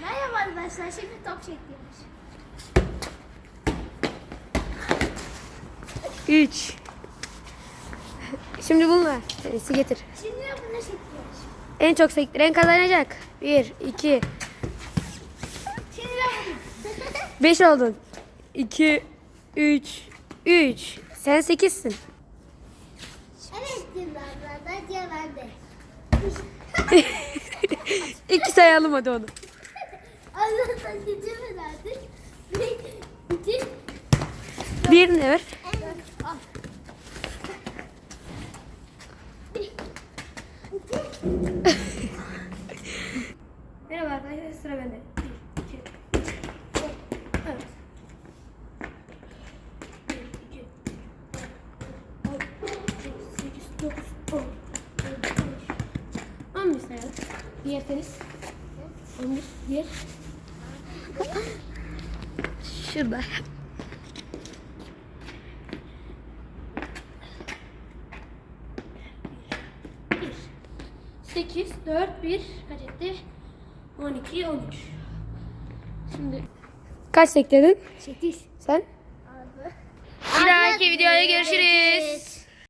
Merhaba arkadaşlar. Şimdi top çekiyoruz. 3 Şimdi bunlar. Tenisi getir. Şimdi bunu çekiyoruz. En çok sektiren kazanacak. 1, 2, Şimdi bunu. 5 oldun. 2, 3, 3. Sen 8'sin. evet yıllardan diye ben de. 2 sayalım hadi onu. Allah'tan geçemedi artık. Bir, iki, de ver. Al. Merhaba arkadaşlar sıra bende. 1, 2, 3, 11 sayalım. Diğer tenis. 11. Diğer. Şurada. Bir. 8, 4, 1. Kaç etti? 12, 13. Şimdi. Kaç sektirdin? 8. Sen? Bir dahaki videoya görüşürüz.